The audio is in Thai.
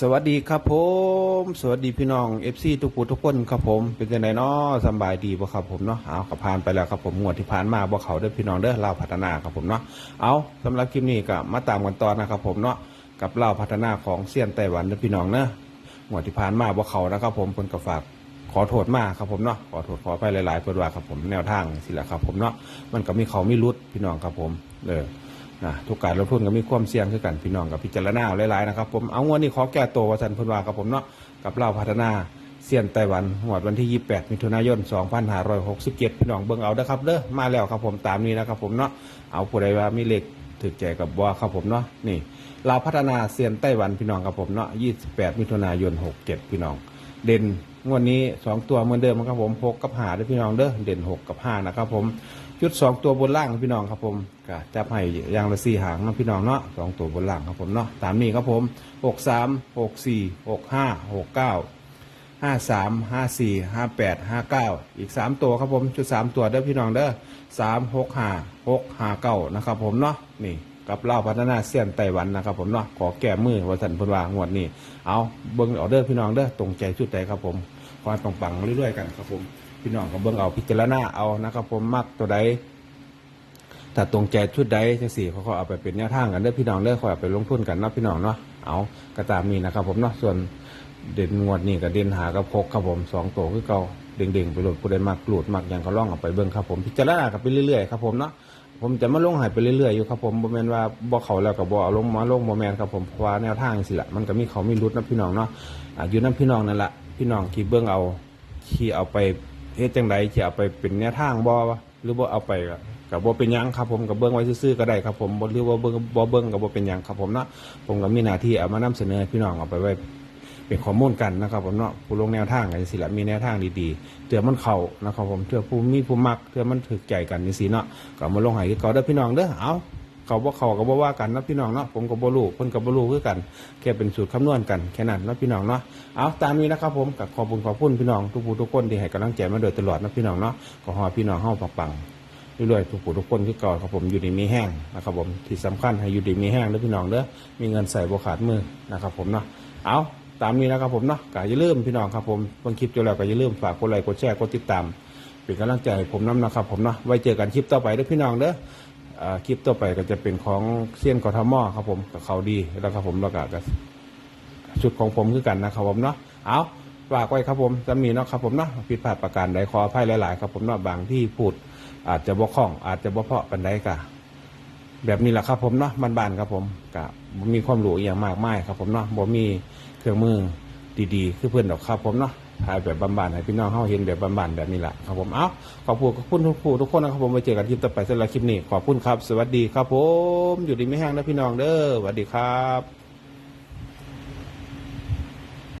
สวัสดีครับผม สวัสดีพี่น้องเอฟซีทุกผู้ทุกคนครับผม เป็นยังไงเนาะสบายดีบ่ครับผมเนาะเอาขับผ่านไปแล้วครับผมงวดที่ผ่านมาบ่เขาเด้อพี่น้องเด้อเล่าพัฒนาครับผมเนาะเอาสำหรับคลิปนี้ก็มาตามกันต่อนะครับผมเนาะกับเล่าพัฒนาของเซียนไต้หวันเด้อพี่น้องเนาะงวดที่ผ่านมาบ่เขานะครับผมเพิ่นก็ฝากขอโทษมากครับผมเนาะขอโทษขอไปหลายๆเพิ่นว่าครับผมแนวทางสิแหละครับผมเนาะมันก็มีเขามีรุดพี่น้องครับผมเออ นะทุกการลงทุนก็มีความเสี่ยงคือกันพี่น้องกับพิจารณาหลายๆนะครับผมเอางวดนี้ขอแก้ตัวว่าสันพนว่ากับผมเนาะกับเราพัฒนาเซียนไต้หวันหวดวันที่ 28 มิถุนายน 2567 พี่น้องเบิ่งเอาเด้อครับเด้อมาแล้วครับผมตามนี้นะครับผมเนาะเอาผู้ใดว่ามีเลขถึกใจกับว่าครับผมเนาะนี่เราพัฒนาเซียนไต้หวันพี่น้องครับผมเนาะ 28 มิถุนายน 67 พี่น้อง เด่นงวดนี้ 2 ตัวเหมือนเดิมครับผม6กับ5ด้อพี่น้องเด้อเด่น 6 กับ 5 นะครับผม ชุดสองตัวบนล่างพี่น้องครับผมก็จับให้ยางละสี่หางนะพี่น้องเนาะสองตัวบนล่างครับผมเนาะตามนี้ครับผมหกสามหกสี่หกห้าหกเก้าห้าสามห้าสี่ห้าแปดห้าเก้าอีกสามตัวครับผมชุดสามตัวเด้อพี่น้องเด้อสามหกห้าหกห้าเก้านะครับผมเนาะนี่กับเล่าพัฒนาเสี้ยนไต้หวันนะครับผมเนาะขอแก้มือวันสันพนวางวดนี้เอาเบิ้งเอเด้อพี่น้องเด้อตรงใจชุดใดครับผม อให้ปังๆเรื่อยๆกันครับผมพี่น้องก็เบิ่งเอาพิจารณาเอานะครับผมมักตัวใดถ้าตรงใจชุดใดจังสี่เขาก็เอาไปเป็นแนวทางกันเด้อพี่น้องเด้อคอยไปลงทุนกันเนาะพี่น้องเนาะเอาก็ตามนี้นะครับผมเนาะส่วนเด่นงวดนี่ก็เด่นหากับพกครับผมสองตัวคือเก่าเด้งๆไปโหลดผู้ใดมักกลูดมักหยังก็ล่องเอาไปเบิ่งครับผมพิจารณากันไปเรื่อยๆครับผมเนาะผมจะมาลงหายไปเรื่อยๆอยู่ครับผมบ่แมนว่าบ่เขาแล้วก็บ่เอาลงมาลงบ่แมนครับผมเพราะว่าแนวทางสิละมันก็มีเขามีรุดนะพี่น้องเนาะอ่าอยู่นพี่น้องนั่นแหละ พี่น้องที่เบิ่งเอาที่เอาไปเฮ็ดจังไดจะเอาไปเป็นแนวทางบ่วะหรือบ่เอาไปก็กับบ่เป็นหยังครับผมกับเบิ่งไว้ซื่อๆก็ได้ครับผมบ่หรือว่าเบิ่งบ่เบิ่งกับบ่เป็นหยังครับผมเนาะผมก็มีหน้าที่เอามานำเสนอพี่น้องเอาไปไว้เป็นข้อมูลกันนะครับผมเนาะผู้ลงแนวทางกันสิละมีแนวทางดีๆเตือมันเข้านะครับผมเตือผู้มีผู้มักเตือมันถึกใจกันจังซี่เนาะก็มาลงให้เก่าเด้อพี่น้องเด้อเอา เขาบ่เขาก็บ่ว่ากันนะพี่น้องเนาะผมก็บ่รู้เพิ่นก็บ่รู้คือกัน แค่เป็นสูตรคำนวณกันแค่นั้นนะพี่น้องเนาะเอาตามนี้นะครับผมกับขอบคุณขอบคุณพี่น้องทุกผู้ทุกคนที่ให้กำลังใจมาโดยตลอดนะพี่น้องเนาะขอให้พี่น้องเฮาปังๆเรื่อยๆทุกผู้ทุกคนที่เก่าครับผมอยู่ดีมีแห้งนะครับผมที่สำคัญให้อยู่ดีมีแห้งเด้อพี่น้องเด้อมีเงินใส่บ่ขาดมือนะครับผมเนาะเอาตามนี้นะครับผมเนาะก็อย่าลืมพี่น้องครับผมบิ่งคลิปจบแล้วก็อย่าลืมฝากกดไลค์กดแชร์กดติดตามเป็นกำลังใจให้ผมนํนะครับผมเนาะไว้เจอกันคลิปต่อไปด้อพี่น้องเด้อ คลิปต่อไปก็จะเป็นของเซียนกทมครับผมกับเขาดีแล้วครับผมแล้วก็ชุดของผมคือกันนะครับผมเนาะเอาฝากไว้ครับผมจะมีเนาะครับผมเนาะผิดพลาดประการใดขออภัยหลาย ๆ ครับผมเนาะบางที่พูด อาจจะบ่คล่อง อาจจะบ่เพาะปันใดกะแบบนี้แหละครับผมเนาะบ้านๆครับผมกะบ่มีความรู้อย่างมากมายครับผมเนาะบ่มีเครื่องมือดีๆ คือเพื่อนดอกครับผมเนาะ ถ่ายแบบบ้านๆให้พี่น้องเฮาเห็นแบบบ้านๆแบบนี้แหละครับผมเอ้าขอบคุณขอบคุณทุกผู้ทุกคนนะครับผมไว้เจอกันคลิปต่อไปสำหรับคลิปนี้ขอบคุณครับ สวัสดีครับผมอยู่ดีไม่แห้งนะพี่น้องเด้อสวัสดีครับ